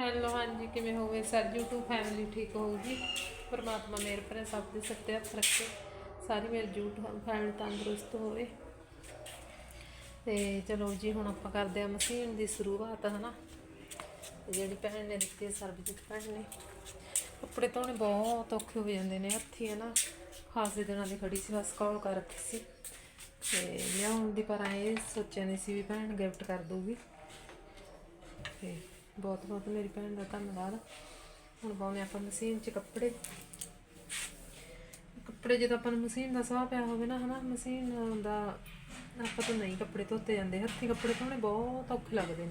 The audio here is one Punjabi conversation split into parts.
ਹੈਲੋ ਹਾਂਜੀ, ਕਿਵੇਂ ਹੋਵੇ? ਸਰ, YouTube ਫੈਮਿਲੀ ਠੀਕ ਹੋਊਗੀ? ਪਰਮਾਤਮਾ ਮੇਰੇ ਪਰ ਸਭ ਦੇ ਸੱਤੇ ਹੱਥ ਰੱਖੇ। ਸਾਰੀ ਮੇਰੀ YouTube ਫੈਮਿਲੀ ਤੰਦਰੁਸਤ ਹੋਵੇ। ਤੇ ਚਲੋ ਜੀ, ਹੁਣ ਆਪਾਂ ਕਰਦੇ ਆ ਮਸ਼ੀਨ ਦੀ ਸ਼ੁਰੂਆਤ, ਹਨਾ? ਤੇ ਜਿਹੜੀ ਭੈਣ ਨੇ ਦਿੱਤੀ ਹੈ, ਸਰਬਜੀਤ ਭੈਣ ਨੇ। ਕੱਪੜੇ ਧੋਣੇ ਬਹੁਤ ਔਖੇ ਹੋ ਜਾਂਦੇ ਨੇ ਹੱਥੀ ਹੈ ਨਾ ਖਾਸੇ ਦਿਨਾਂ ਦੀ ਖੜੀ ਸੀ, ਬਸ ਕਾਲ ਕਰ ਰੱਖੀ ਸੀ। ਤੇ ਲਿਆਉਣ ਦੀ, ਪਰ ਇਹ ਸੋਚਿਆ ਨਹੀਂ ਸੀ ਵੀ ਭੈਣ ਗਿਫਟ ਕਰ ਦੂਗੀ ਤੇ ਬਹੁਤ ਬਹੁਤ ਮੇਰੀ ਭੈਣ ਦਾ ਧੰਨਵਾਦ। ਹੁਣ ਪਾਉਣੇ ਆਪਾਂ ਮਸ਼ੀਨ 'ਚ ਕੱਪੜੇ। ਕੱਪੜੇ ਜਦੋਂ ਆਪਾਂ ਨੂੰ ਮਸ਼ੀਨ ਦਾ ਸਾਹ ਪਿਆ ਹੋਵੇ ਨਾ, ਹਨਾ, ਮਸ਼ੀਨ ਦਾ ਆਪਾਂ ਤਾਂ ਨਹੀਂ ਕੱਪੜੇ ਧੋਤੇ ਜਾਂਦੇ, ਹੱਥੀਂ ਕੱਪੜੇ ਧੋਣੇ ਬਹੁਤ ਔਖੇ ਲੱਗਦੇ ਨੇ।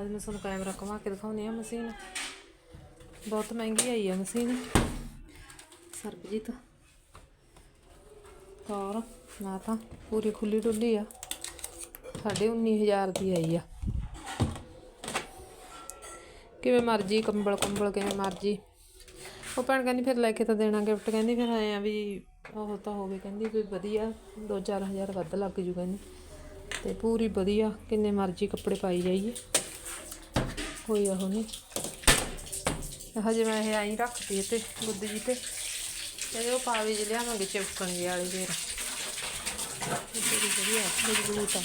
ਅੱਜ ਮੈਂ ਤੁਹਾਨੂੰ ਕੈਮਰਾ ਘੁਮਾ ਕੇ ਦਿਖਾਉਣੀ ਆ ਮਸ਼ੀਨ। ਬਹੁਤ ਮਹਿੰਗੀ ਆਈ ਆ ਮਸ਼ੀਨ। ਸਰਬਜੀਤ ਔਰ ਨਾ ਤਾਂ ਪੂਰੀ ਖੁੱਲੀ ਡੁੱਲੀ ਆ। ਸਾਢੇ 19000 ਦੀ ਆਈ ਆ। ਕਿਵੇਂ ਮਰਜ਼ੀ, ਕੰਬਲ ਕੰਬਲ ਕਿਵੇਂ ਮਰਜ਼ੀ। ਉਹ ਭੈਣ ਕਹਿੰਦੀ ਫਿਰ ਲੈ ਕੇ ਤਾਂ ਦੇਣਾ ਗਿਫਟ ਕਹਿੰਦੀ ਫਿਰ ਆਏ ਆ ਵੀ ਉਹ ਤਾਂ ਹੋਵੇ ਕਹਿੰਦੀ ਵੀ ਵਧੀਆ 2-4000 ਵੱਧ ਲੱਗ ਜੂ, ਕਹਿੰਦੀ। ਤੇ ਪੂਰੀ ਵਧੀਆ, ਕਿੰਨੇ ਮਰਜ਼ੀ ਕੱਪੜੇ ਪਾਈ ਜਾਈਏ। ਕੋਈ ਉਹ ਨਹੀਂ। ਤੇ ਹਜੇ ਮੈਂ ਇਹ ਆਈ ਰੱਖਤੀ ਤੇ ਗੁੱਦ ਜੀ ਤੇ। ਕਹਿੰਦੇ ਉਹ ਪਾਵੇ ਜਿ ਲਿਆਵਾਂਗੇ ਚਿਪਕਣ ਜਿਹੇ ਵਾਲੀ ਫੇਰ। ਬੜੀ ਵਧੀਆ, ਮਜ਼ਬੂਤ ਆ।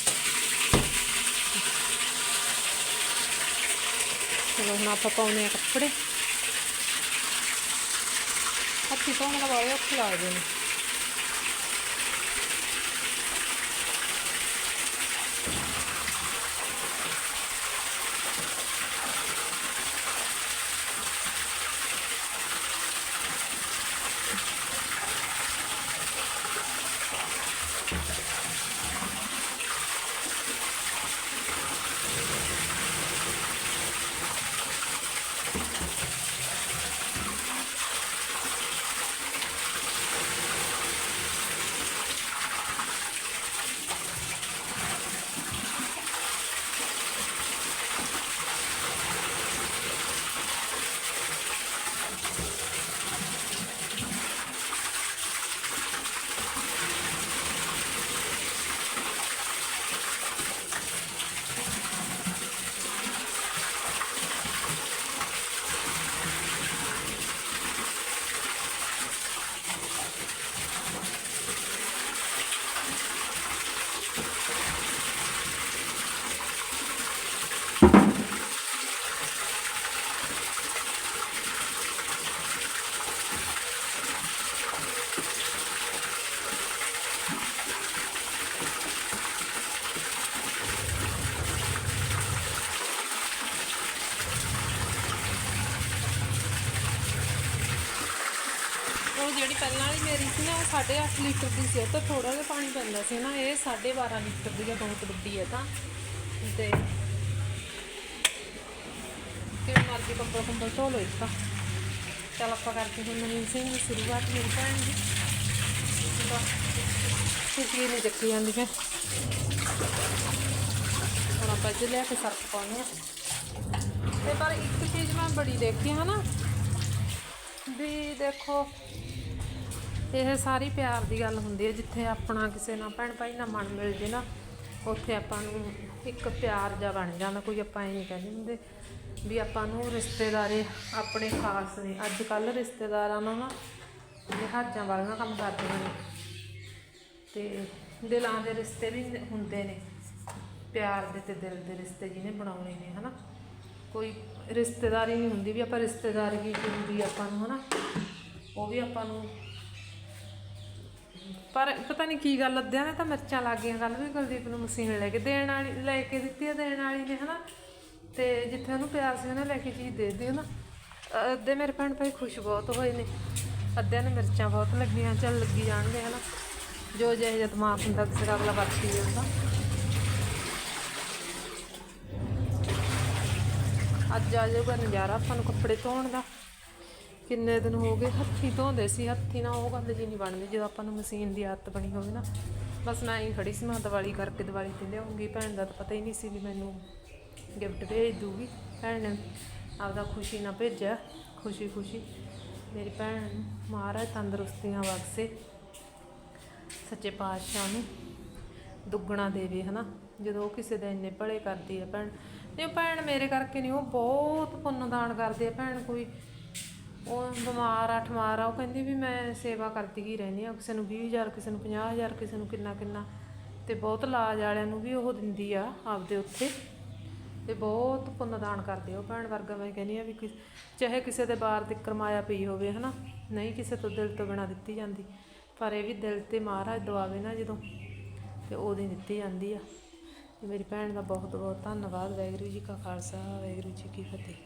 ਚਲੋ ਹੁਣ ਆਪਾਂ ਪਾਉਨੇ ਆ ਕੱਪੜੇ ਹੱਥੀ ਧੋਣ ਦਾ ਬੜੇ ਔਖੇ ਲੱਗਦੇ ਨੇ ਜਿਹੜੀ ਪਹਿਲਾਂ ਵਾਲੀ ਮੇਰੀ ਸੀ ਨਾ, ਉਹ 8.5 ਲੀਟਰ ਦੀ ਸੀ। ਉਹ ਤਾਂ ਥੋੜਾ ਜਿਹਾ ਪਾਣੀ ਪੈਂਦਾ ਸੀ ਨਾ, ਇਹ 12.5 ਲੀਟਰ ਦੀ ਹੈ ਬਹੁਤ ਵੱਡੀ ਹੈ ਤਾਂ। ਤੇ ਕਿਵੇਂ ਮਰਜ਼ੀ ਕੰਬਲ ਕੰਬਲ ਧੋ ਲਓ ਇਸ ਤਾਂ। ਚਲ ਆਪਾਂ ਕਰਕੇ ਹੁਣ ਨਵੀਂ ਸਿੰਘ ਦੀ ਸ਼ੁਰੂਆਤ ਮੇਰੀ ਭੈਣ ਦੀ। ਖੁਸ਼ੀ ਨਹੀਂ ਚੱਕੀ ਜਾਂਦੀ ਫਿਰ। ਹੁਣ ਆਪਾਂ ਇੱਥੇ ਲਿਆ ਕੇ ਸਰਫ ਪਾਉਣੇ ਆ ਤੇ ਪਰ ਇੱਕ ਚੀਜ਼ ਮੈਂ ਬੜੀ ਦੇਖੀ ਹੈ ਨਾ, ਵੀ ਦੇਖੋ ਇਹ ਸਾਰੀ ਪਿਆਰ ਦੀ ਗੱਲ ਹੁੰਦੀ ਹੈ, ਜਿੱਥੇ ਆਪਣਾ ਕਿਸੇ ਨਾਲ ਭੈਣ ਭਾਈ ਨਾਲ ਮਨ ਮਿਲ ਜੇ ਨਾ, ਉੱਥੇ ਆਪਾਂ ਨੂੰ ਇੱਕ ਪਿਆਰ ਜਿਹਾ ਬਣ ਜਾਂਦਾ, ਕੋਈ ਆਪਾਂ ਇਹ ਨਹੀਂ ਕਹਿੰਦੇ ਹੁੰਦੇ ਵੀ ਆਪਾਂ ਨੂੰ ਰਿਸ਼ਤੇਦਾਰੇ ਆਪਣੇ ਖਾਸ ਨੇ। ਅੱਜ ਕੱਲ ਰਿਸ਼ਤੇਦਾਰਾਂ ਨਾਲ ਨਾ ਲਿਹਾਜ਼ਾਂ ਵਾਲੀਆਂ ਕੰਮ ਕਰਦੇ ਨੇ ਤੇ ਦਿਲਾਂ ਦੇ ਰਿਸ਼ਤੇ ਵੀ ਹੁੰਦੇ ਨੇ, ਪਿਆਰ ਦੇ ਤੇ ਦਿਲ ਦੇ ਰਿਸ਼ਤੇ ਜਿਹਨੇ ਬਣਾਉਣੇ ਨੇ, ਹਨਾ। ਕੋਈ ਰਿਸ਼ਤੇਦਾਰੀ ਨਹੀਂ ਹੁੰਦੀ ਵੀ ਆਪਾਂ ਰਿਸ਼ਤੇਦਾਰੀ ਕੀ ਹੁੰਦੀ ਆਪਾਂ ਨੂੰ, ਹਨਾ। ਉਹ ਵੀ ਆਪਾਂ ਨੂੰ ਪਰ ਪਤਾ ਨਹੀਂ ਕੀ ਗੱਲ, ਅੱਧਿਆਂ ਨੇ ਤਾਂ ਮਿਰਚਾਂ ਲੱਗ ਗਈਆਂ ਗੱਲ ਵੀ ਕੁਲਦੀਪ ਨੂੰ ਮਸ਼ੀਨ ਲੈ ਕੇ ਦੇਣ ਵਾਲੀ, ਲੈ ਕੇ ਦਿੱਤੀ ਆ ਦੇਣ ਵਾਲੀ ਨੇ, ਹਨਾ? ਤੇ ਜਿੱਥੇ ਉਹਨੂੰ ਪਿਆਰ ਸੀ, ਉਹਨੇ ਲੈ ਕੇ ਚੀਜ਼ ਦੇ ਦਿੱਤੀ, ਹਨਾ? ਅੱਧੇ ਮੇਰੇ ਭੈਣ ਭਾਈ ਖੁਸ਼ ਬਹੁਤ ਹੋਏ ਨੇ। ਅੱਧਿਆਂ ਨੇ ਮਿਰਚਾਂ ਬਹੁਤ ਲੱਗੀਆਂ, ਚੱਲ ਲੱਗੀ ਜਾਣਗੇ, ਹਨਾ? ਜੋ ਜਿਹੇ ਜਿਹਾ ਦਿਮਾਗ ਹੁੰਦਾ, ਕਿਸੇ ਦਾ ਅਗਲਾ ਵਰਤੀ ਜਾਂਦਾ। ਅੱਜ ਆ ਜਾਊਗਾ ਨਜ਼ਾਰਾ ਆਪਾਂ ਨੂੰ ਕੱਪੜੇ ਧੋਣ ਦਾ। ਕਿੰਨੇ ਦਿਨ ਹੋ ਗਏ ਹੱਥੀ ਧੋਂਦੇ ਸੀ, ਹੱਥੀ ਨਾ ਉਹ ਗੱਲ ਜੀ ਨਹੀਂ ਬਣਦੀ, ਜਦੋਂ ਆਪਾਂ ਨੂੰ ਮਸ਼ੀਨ ਦੀ ਆਦਤ ਬਣੀ ਹੋਵੇ ਨਾ। ਬਸ ਮੈਂ ਹੀ ਖੜੀ ਸੀ, ਮੈਂ ਦੀਵਾਲੀ ਕਰਕੇ ਦਿਵਾਲੀ ਤੇ ਲਿਆਉਂਗੀ, ਭੈਣ ਦਾ ਤਾਂ ਪਤਾ ਹੀ ਨਹੀਂ ਸੀ ਵੀ ਮੈਨੂੰ ਗਿਫਟ ਭੇਜ ਦੂਗੀ। ਭੈਣ ਨੇ ਆਪਦਾ ਖੁਸ਼ੀ ਨਾਲ ਭੇਜਿਆ, ਖੁਸ਼ੀ ਖੁਸ਼ੀ। ਮੇਰੀ ਭੈਣ ਨੂੰ ਮਹਾਰਾਜ ਤੰਦਰੁਸਤੀਆਂ ਬਖਸ਼ੇ, ਸੱਚੇ ਪਾਤਸ਼ਾਹ ਨੂੰ ਦੁੱਗਣਾ ਦੇਵੇ, ਹਨਾ। ਜਦੋਂ ਉਹ ਕਿਸੇ ਦੇ ਇੰਨੇ ਭਲੇ ਕਰਦੀ ਹੈ ਭੈਣ ਇਹ ਭੈਣ ਮੇਰੇ ਕਰਕੇ ਨਹੀਂ ਉਹ ਬਹੁਤ ਪੁੰਨ ਦਾਨ ਕਰਦੇ ਆ ਭੈਣ, ਕੋਈ ਉਹ ਬਿਮਾਰ ਆ, ਠਮਾਰ ਆ, ਉਹ ਕਹਿੰਦੀ ਵੀ ਮੈਂ ਸੇਵਾ ਕਰਦੀ ਹੀ ਰਹਿੰਦੀ ਆ ਕਿਸੇ ਨੂੰ 20000 ਕਿਸੇ ਨੂੰ 50000 ਕਿਸੇ ਨੂੰ ਕਿੰਨਾ ਕਿੰਨਾ। ਤੇ ਬਹੁਤ ਇਲਾਜ ਵਾਲਿਆਂ ਨੂੰ ਵੀ ਉਹ ਦਿੰਦੀ ਆ ਆਪਦੇ ਉੱਥੇ। ਤੇ ਬਹੁਤ ਪੁੰਨਦਾਨ ਕਰਦੇ ਉਹ ਭੈਣ ਵਰਗਾ, ਮੈਂ ਕਹਿੰਦੀ ਆ ਵੀ ਕਿ- ਚਾਹੇ ਕਿਸੇ ਦੇ ਬਾਹਰ ਤੇ ਕਰਮਾਇਆ ਪਈ ਹੋਵੇ, ਹਨਾ। ਨਹੀਂ ਕਿਸੇ ਤੋਂ ਦਿਲ ਤੋਂ ਬਿਨਾ ਦਿੱਤੀ ਜਾਂਦੀ। ਪਰ ਇਹ ਵੀ ਦਿਲ ਤੇ ਮਹਾਰਾਜ ਦਵਾਵੇ ਨਾ ਜਦੋਂ, ਤੇ ਉਹਦੀ ਦਿੱਤੀ ਜਾਂਦੀ ਆ। ਤੇ ਮੇਰੀ ਭੈਣ ਦਾ ਬਹੁਤ ਬਹੁਤ ਧੰਨਵਾਦ, ਵਾਹਿਗੁਰੂ ਜੀ ਕਾ ਖਾਲਸਾ, ਵਾਹਿਗੁਰੂ ਜੀ ਕੀ ਫਤਿਹ।